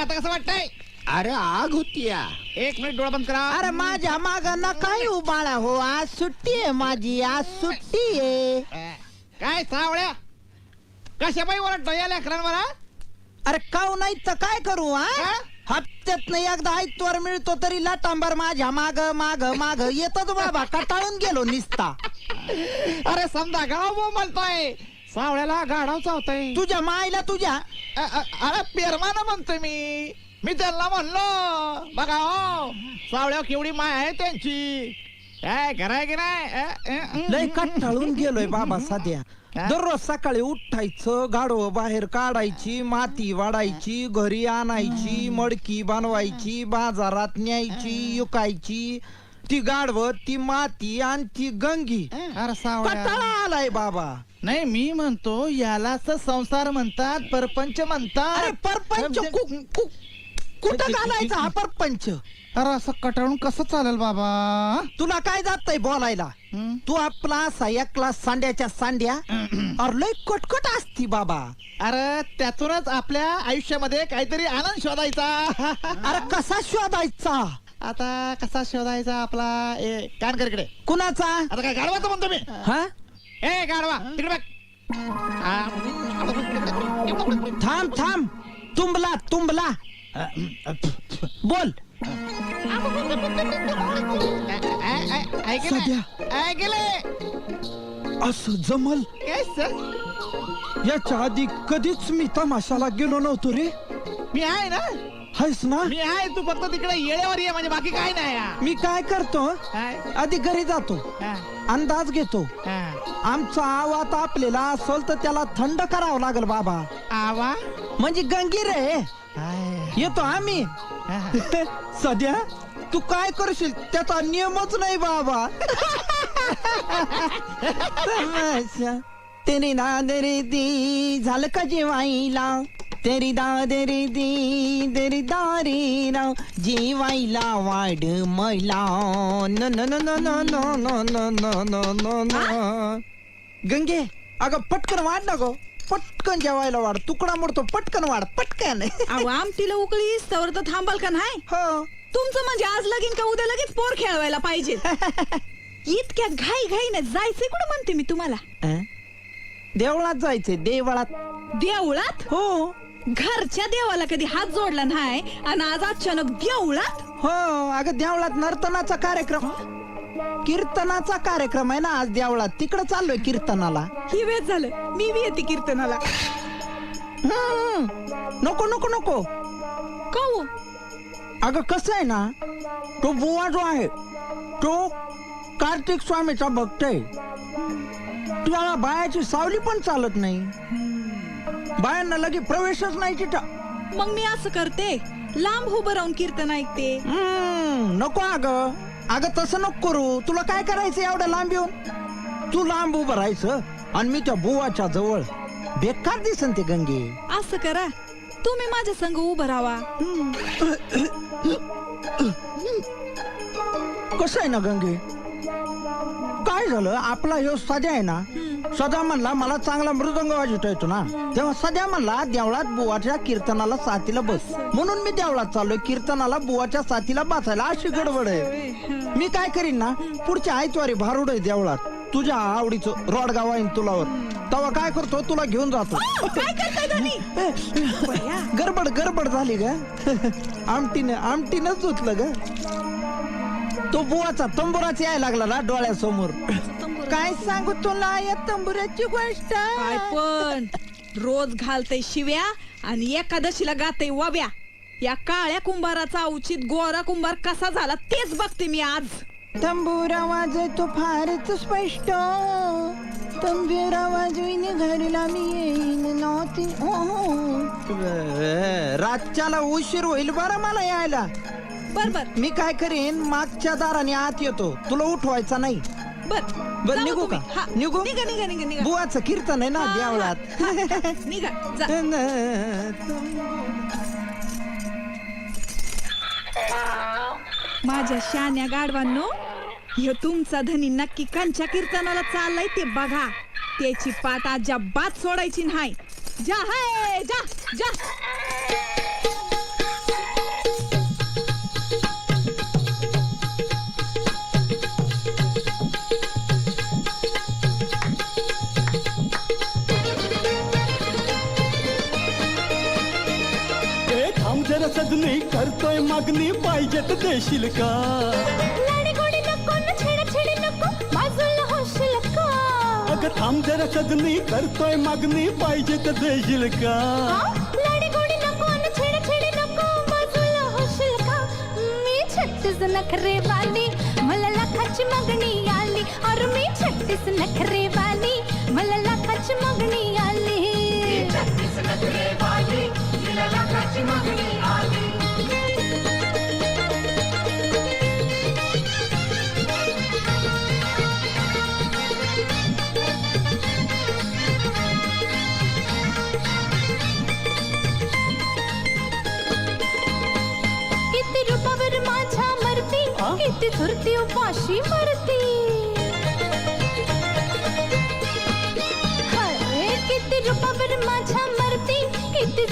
आता कसं वाटतंय? अरे आग होतीया एक मिनिट डोळा बंद करा. अरे माझ्या माग काय उबाळा हो. आज सुट्टी आहे माझी आज सुट्टी आहे. काय सावळ्या? कशा बाई ओरडतो या लेकरांवर हा? अरे काऊ नाही तर काय करू हा? हा? हप्त्यात एकदा आयतवार मिळतो तरी लाटांबर माझ्या माग माग माग. येतच बाबा कटाळून गेलो निसता. अरे समजा गाव बोंबलतोय. सावळ्याला गाढव चावतोय. तुझ्या मायला तुझ्या अ, अ, अरे पेरमाना म्हणतोय मी. मी त्यांना म्हणलो बघा हो सावळ्या केवढी माय आहे त्यांची. काय कराय की नाही? अ, अ, अ, लय कटाळून गेलोय बाबा सध्या. दररोज सकाळी उठायचं गाडव बाहेर काढायची माती वाढायची घरी आणायची मडकी बनवायची बाजारात न्यायची युकायची ती गाडव ती माती आणि ती गंगी. अरे सावळ्या. कटाळा आलाय बाबा. नाही मी म्हणतो यालाच संसार म्हणतात परपंच अरे म्हणतात परपंच कु- कु- कुठं घालायचा हा परपंच? अरे असं कटाळून कसं चालेल बाबा तुला काय जातय बोलायला? हं? तू आपला असा एकला सांड्याच्या सांड्या. अरे लय कटकट असती बाबा. अरे त्यातूनच आपल्या आयुष्यामध्ये काहीतरी आनंद शोधायचा. अरे कसा शोधायचा? आता कसा शोधायचा आपला? ए कान कर इकडे कुणाचा? आता काय गाडवाचं म्हणतो मी? हा? ए गाडवा तिकडे बघ. थांब थांब. तुंबला तुंबला. बोल. ऐ- ऐ- ऐकलं? सध्या. ऐकलं? असं जमल? काय सर? याच्या आधी कधीच मी तमाशाला गेलो नव्हतो रे. मी आहे ना? हायस ना मी आहे तू फक्त तिकडे येळेवर ये म्हणजे बाकी काय नाही हा. मी काय करतो काय? आधी घरी जातो हा, अंदाज घेतो हा. आमचा आवाज आपलेला असेल तर त्याला थंड करावं लागेल बाबा आवा म्हणजे गंगी रे हाय. येतो आम्ही हा. सध्या तू काय करशील त्याचा नियमच नाही बाबा तमाशा. तेरी दादरी दी झालं का जेवायला तेरी दादरी दी तेरी दारी राव जेवायला वाढ मैला न न न न न न न न न न न न गंगे अगं पटकन वाढ ना गो पटकन जेवायला वाढ तुकडा मोडतो पटकन वाढ पटकन अहो आमटीला उकळी तर तर थांबाल का नाही हो तुमचं म्हणजे आज लगीन का उद्या लगेच पोर खेळवायला पाहिजे इतक्या घाई घाई जायचंय कुठं म्हणते मी तुम्हाला अं? देवळात जायचंय देवळात. देवळात? हो. घरच्या देवाला कधी हात जोडला नाही आणि आज अचानक देवळात? हो अगं देवळात नर्तनाचा कार्यक्रम. कीर्तनाचा कार्यक्रम आहे ना आज देवळात. तिकडे चाललोय कीर्तनाला. ही वेळ झालं. मी बी येते कीर्तनाला. हम्म. नको नको नको. कहू अगं कसं आहे ना तो बुवा जो आहे तो कार्तिक स्वामीचा भक्त आहे. तुला बायाची सावली पण चालत नाही. बायांना लगे प्रवेशच नाही तिथं. मग मी असं करते. लांब उभं राहून कीर्तन ऐकते. हम्म, नको अगं. अगं तसं नको करू. तुला काय करायचं एवढं लांब येऊन? तू लांब उभं राहायचं आणि मी त्या बुवाच्या जवळ बेकार दिसन ते गंगे. असं करा. तुम्ही माझ्या संग उभं राहा. कसं आहे ना गंगे? काय झालं? आपला ह्यो सध्या आहे ना सदा म्हणला मला चांगला मृदंग वाजवता येतो ना. तेव्हा सध्या म्हणला देवळात बुवाच्या कीर्तनाला साथीला बस. म्हणून मी देवळात चाललोय कीर्तनाला बुवाच्या साथीला बसायला अशी गडबड आहे. मी काय करीन ना पुढच्या आयतवारी भारुड आहे देवळात. तुझ्या आवडीचं रोडगाव आहे तुलावर. तेव्हा काय करतो? तुला घेऊन जातो. गडबड गडबड झाली ग. आमटीनं आमटीनच धुतलं ग. तो बुवाचा तंबुराच यायला लागला ना डोळ्यासमोर. काय सांगू तुला या तंबुराची गोष्ट? काय पण रोज घालतय शिव्या आणि एकादशीला गातय वब्या या काळ्या कुंभाराचा उचित गोरा कुंभार कसा झाला तेच बघते मी आज. तंबुरा वाजतो फारच स्पष्ट. तंबुरा वाजवीन घरला मी येईन नव्हती. रातच्याला उशीर होईल बरं मला यायला. बर बर. मी काय करीन? मागच्या दाराने आत येतो. तुला उठवायचा नाही. बर. बर जावा निघू तुम्ही. का? हा, निघू? निघा निघा निघा निघा. बुवाचं कीर्तन आहे ना हा, देवळात. हा, हा, निघा जा. माझ्या शान्या गाडवांनो ह्यो तुमचा धनी नक्की कंच्या कीर्तनाला चाललाय ते बघा. त्याची पाठ अजिबात सोडायची नाही. जा हाय जा जा. मागणी पाहिजे तर देशील का? अगं थांब जरा सजनी करतोय मागणी पाहिजे तर देशील का लाडी गोडी नको न छेडाछेडी नको बाजूला होशील का? मी छत्तीस नखरे वाली मला लाखाची मागणी आली. और मी छत्तीस नखरे वाली मला लाखाची मागणी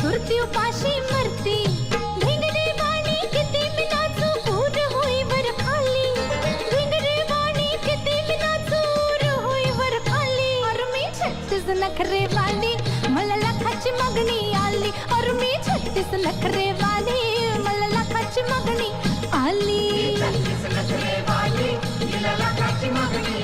किती मरती. धिंगडे वाणी किती मी होई वर खाली. धिंगडे वाणी किती मी होई वर खाली. और मी छत्तीस नखरे वाली मला लाखाची मागणी आली. और मी छत्तीस नखरे वाली मला लाखाची मागणी आली. मला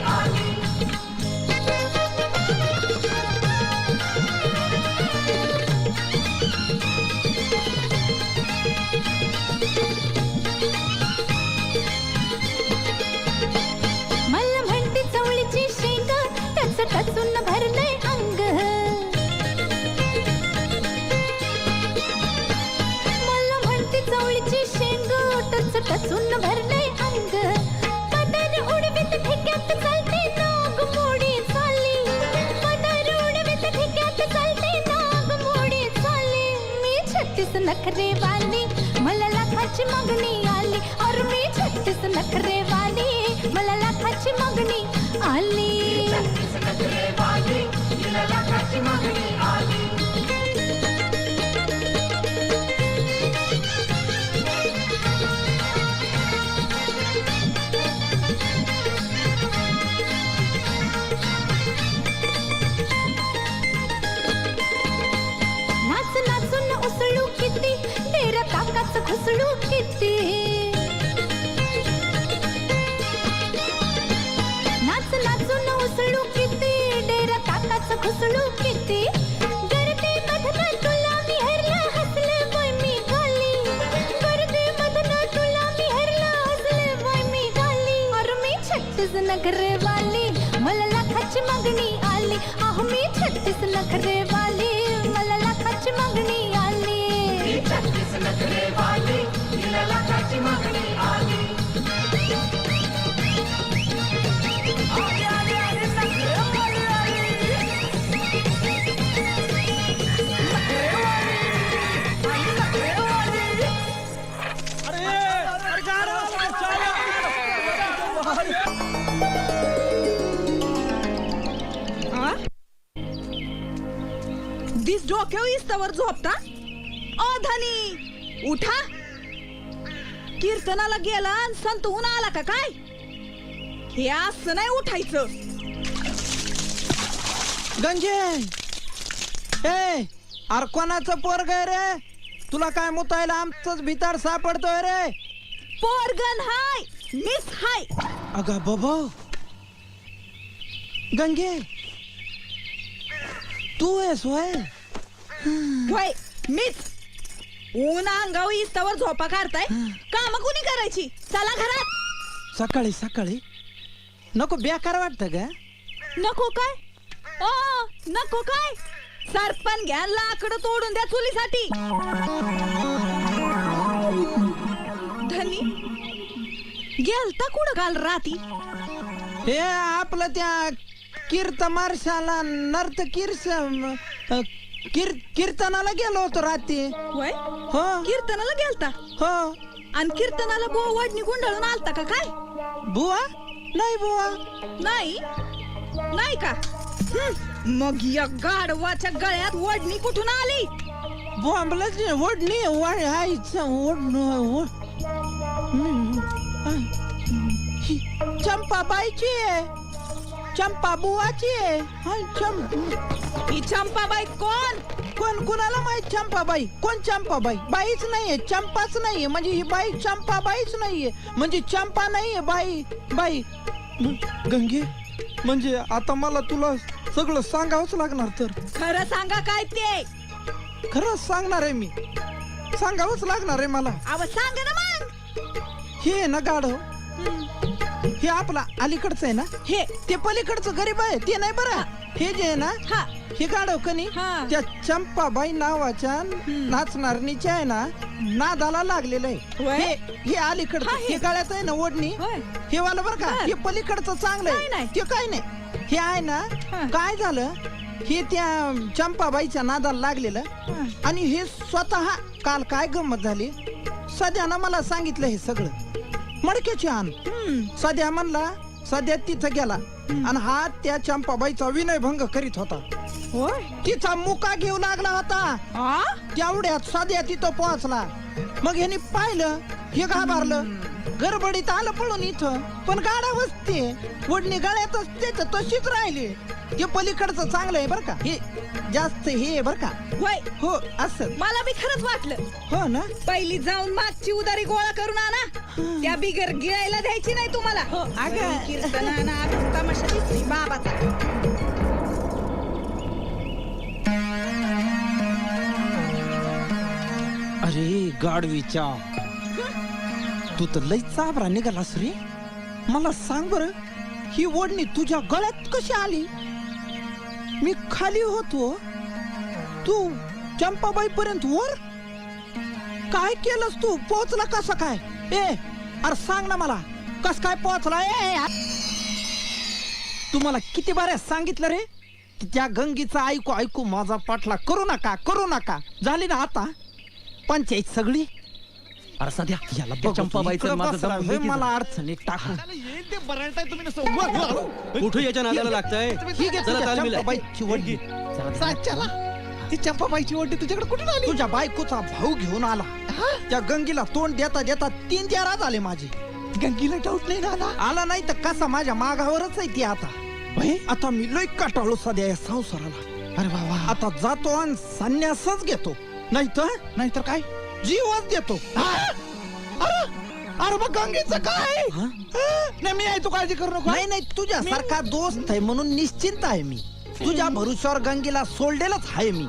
भरलंय अंग. पदर उडवीत ठिक्यात चालते नाग मोडी चालली पदर उडवीत ठिक्यात चालते नाग मोडी चालली मी छत्तीस नखरे वाली मला लाखाची मागणी आली. और मी छत्तीस नखरे वाली मला लाखाची मागणी आली. नाच नखरेवाली मला लाखाची मागणी आली. आहो मी छत्तीस नखरेवाली इस्तावर झोपता? ओ धनी! उठा! कीर्तनाला गेला आणि संतहून आला का काय? हे असं नाही उठायचं. गंजे ए अरे कोणाचं पोरग रे? तुला काय मुतायला आमचंच भितार सापडतोय रे? पोरगन हाय मिस हाय. अगं बाबा! गंगे! तू आहेस होय? वय मिस ऊन अंगावर इस्तावर झोपा काढताय. काम कोणी करायची? चला घरात. सकाळी सकाळी. नको बेकार वाटतं का नको काय? ओ नको काय? सरपण घ्या लाकडं तोडून द्या चुलीसाठी. धनी गेलता कुठं काल राती? हे आपलं त्या कीर्त मार्शाला नर्त कीर्स कीर कीर्तनाला गेलो होतो रात्री. वय हो. कीर्तनाला गेलता? हो. आणि कीर्तनाला बुवा वडणी गुंडाळून आलता का काय? बुवा? नाही बुवा. नाही? नाही का? हं, मग या गाढवाच्या गळ्यात वडणी कुठून आली? बोंबलच ओढणी वाढ ओढणं चंपाबाईची आहे. चंपा बुवाची आहे. हा, चंप. ही चंपाबाई कोण? कोण कुणाला माहीत चंपाबाई? कोण चंपाबाई? बाईच नाहीये चंपाच नाहीये. म्हणजे ही बाई चंपाबाईच नाहीये. म्हणजे चंपा नाहीये बाई. बाई. गंगे म्हणजे आता मला तुला सगळं सांगावंच लागणार तर. खरं सांगा काय ते? खरंच सांगणार आहे मी. सांगावंच लागणार आहे मला. अव सांग ना मग. हे आहे ना गाढव. हे आपला अलीकडचं आहे ना? हे ते पलीकडचं गरीब आहे ते नाही बरं. हे जे आहे ना हा. हे गाढव कनी. हा. त्या चंपाबाई नावाच्या नाचणारणीच्या आहे ना नादाला लागलेलं आहे? हे हे अलीकडचं हा, हे. हे गाळ्यात आहे ना ओढणी? होय. हे वाला बरं का? बर. हे पलीकडचं चांगलं काय आहे नाही. ते काय नाही. हे आहे ना हा. काय झालं? हे त्या चंपाबाईच्या नादाला लागलेलं. हा. आणि हे स्वतः काल काय गंमत झाली? सध्यानं मला सांगितलं हे सगळं. मडक्याची आण. सध्या म्हणला सध्या तिथं गेला. आणि हा त्या चंपाबाईचा विनयभंग करीत होता. होय? तिचा मुका घेऊ लागला होता. आ? तेवढ्यात सध्या तिथं पोहोचला. मग ह्यानी पाहिलं हे घाबरलं. गडबडीत आलं पळून इथं. पण गाड्या बसते वडणी गाड्यातच त्याच तशीच राहिली. ते पलीकडचं चांगलं आहे बरं का. हे जास्त हे बरं का. होय. हो असं. मला बी खरंच वाटलं. हो ना? पहिली जाऊन मागची उदारी गोळा करून आणा. त्या बिगर गिळायला द्यायची नाही तुम्हाला. हो अगं. कीर्तन आणा तमाशा दिसली बाबाचा. अरे गाडवीच्या. तू तर लई चाबरा निघालास रे. मला सांग बर ही ओढणी तुझ्या गळ्यात कशी आली? मी खाली होतो. तू चंपाबाई पर्यंत वर? काय केलंस तू? पोहोचला कसं काय? ए अरे सांग ना मला. कस काय पोहोचला? ए तुम्हाला तू मला किती बाऱ्या सांगितलं रे? की त्या गंगीचा ऐकू ऐकू माझा पाठला करू नका करू नका. झाली ना आता? पंचायत सगळी? अरे सध्या याला त्या चंपाबाईचं माझं दम हे. मला अडचणीत टाकून येईल ते बरळताय तुम्ही नसं वर-. कुठं याच्या नादाला लागतंय? ही घे चला तालमीला. चंपाबाईची वडणी. साच्याला ती चंपाबाईची ओढी तुझ्याकडे कुठून आली? तुझ्या बायकोचा भाऊ घेऊन आला. त्या गंगीला तोंड देता देता तीन चार आले माझे. गंगीला डाऊट नाही ना आला आला नाही तर कसा माझ्या मागावरच आहे ती आता. भाई आता मी लय काटाळू सध्या या संसाराला. अरे बाबा आता जातो आणि संन्यासच घेतो. नाही तर नाहीतर काय? जीवच देतो. हा? अरे अरे मग गंगेचं काय? हा? नाही मी आहे तू काळजी करू नको नाही नाही तुझ्या सारखा दोस्त आहे म्हणून निश्चिंत आहे मी. तुझ्या भरुशावर गंगेला सोडलेलंच आहे मी.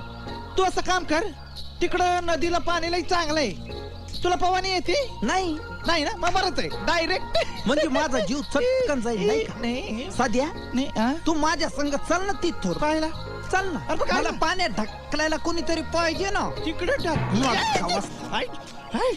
तू असं काम कर तिकडं नदीला पाणी लई चांगलं आहे. तुला पवानी येते? नाही. नाही ना? मग बरंच आहे. डायरेक्ट म्हणजे माझा जीव चटकन जाईल नाही का? नाही. सध्या? नाही हा? तू माझ्या संग चल ना तिथोर पाहिला? चल ना अरे मला? पाण्यात ढकलायला कोणीतरी पाहिजे ना तिकडे टाक मला खावास. हाय, हाय.